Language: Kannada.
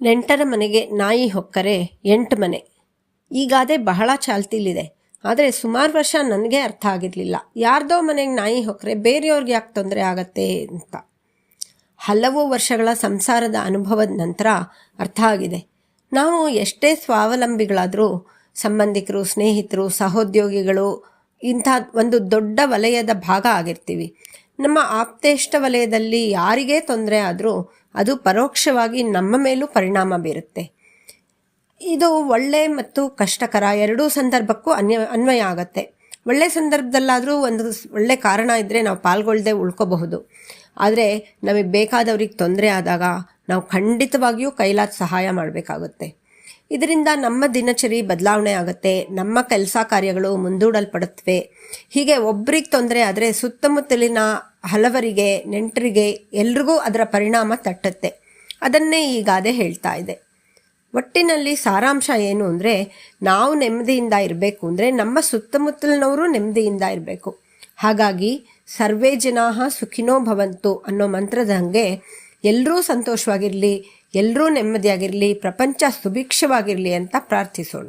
ನೆಂಟರ ಮನೆಗೆ ನಾಯಿ ಹೊಕ್ಕರೆ ಎಂಟು ಮನೆ. ಈ ಗಾದೆ ಬಹಳ ಚಾಲ್ತಿಲಿದೆ. ಆದರೆ ಸುಮಾರು ವರ್ಷ ನನಗೆ ಅರ್ಥ ಆಗಿರಲಿಲ್ಲ. ಯಾರ್ದೋ ಮನೆಗೆ ನಾಯಿ ಹೊಕ್ಕರೆ ಬೇರೆಯವ್ರಿಗೆ ಯಾಕೆ ತೊಂದರೆ ಆಗತ್ತೆ ಅಂತ. ಹಲವು ವರ್ಷಗಳ ಸಂಸಾರದ ಅನುಭವದ ನಂತರ ಅರ್ಥ ಆಗಿದೆ. ನಾವು ಎಷ್ಟೇ ಸ್ವಾವಲಂಬಿಗಳಾದರೂ ಸಂಬಂಧಿಕರು, ಸ್ನೇಹಿತರು, ಸಹೋದ್ಯೋಗಿಗಳು ಇಂಥ ಒಂದು ದೊಡ್ಡ ವಲಯದ ಭಾಗ ಆಗಿರ್ತೀವಿ. ನಮ್ಮ ಆಪ್ತೇಷ್ಟ ವಲಯದಲ್ಲಿ ಯಾರಿಗೇ ತೊಂದರೆ ಆದರೂ ಅದು ಪರೋಕ್ಷವಾಗಿ ನಮ್ಮ ಮೇಲೂ ಪರಿಣಾಮ ಬೀರುತ್ತೆ. ಇದು ಒಳ್ಳೆ ಮತ್ತು ಕಷ್ಟಕರ ಎರಡೂ ಸಂದರ್ಭಕ್ಕೂ ಅನ್ಯ, ಅನ್ವಯ ಆಗುತ್ತೆ. ಒಳ್ಳೆ ಸಂದರ್ಭದಲ್ಲಾದರೂ ಒಂದು ಒಳ್ಳೆ ಕಾರಣ ಇದ್ದರೆ ನಾವು ಪಾಲ್ಗೊಳ್ಳದೆ ಉಳ್ಕೋಬಹುದು. ಆದರೆ ನಮಗೆ ಬೇಕಾದವ್ರಿಗೆ ತೊಂದರೆ ಆದಾಗ ನಾವು ಖಂಡಿತವಾಗಿಯೂ ಕೈಲಾದ ಸಹಾಯ ಮಾಡಬೇಕಾಗುತ್ತೆ. ಇದರಿಂದ ನಮ್ಮ ದಿನಚರಿ ಬದಲಾವಣೆ ಆಗುತ್ತೆ, ನಮ್ಮ ಕೆಲಸ ಕಾರ್ಯಗಳು ಮುಂದೂಡಲ್ಪಡುತ್ತವೆ. ಹೀಗೆ ಒಬ್ರಿಗೆ ತೊಂದರೆ ಆದರೆ ಸುತ್ತಮುತ್ತಲಿನ ಹಲವರಿಗೆ, ನೆಂಟರಿಗೆ ಎಲ್ರಿಗೂ ಅದರ ಪರಿಣಾಮ ತಟ್ಟುತ್ತೆ. ಅದನ್ನೇ ಈ ಗಾದೆ ಹೇಳ್ತಾ ಇದೆ. ಒಟ್ಟಿನಲ್ಲಿ ಸಾರಾಂಶ ಏನು ಅಂದರೆ, ನಾವು ನೆಮ್ಮದಿಯಿಂದ ಇರಬೇಕು ಅಂದರೆ ನಮ್ಮ ಸುತ್ತಮುತ್ತಲಿನವರು ನೆಮ್ಮದಿಯಿಂದ ಇರಬೇಕು. ಹಾಗಾಗಿ, ಸರ್ವೇ ಜನಾಹ ಸುಖಿನೋ ಭವಂತು ಅನ್ನೋ ಮಂತ್ರದ ಹಂಗೆ ಎಲ್ಲರೂ ಸಂತೋಷವಾಗಿರಲಿ ಎಲ್ಲರೂ ನೆಮ್ಮದಿಯಾಗಿರಲಿ, ಪ್ರಪಂಚ ಸುಭಿಕ್ಷವಾಗಿರಲಿ ಅಂತ ಪ್ರಾರ್ಥಿಸೋಣ.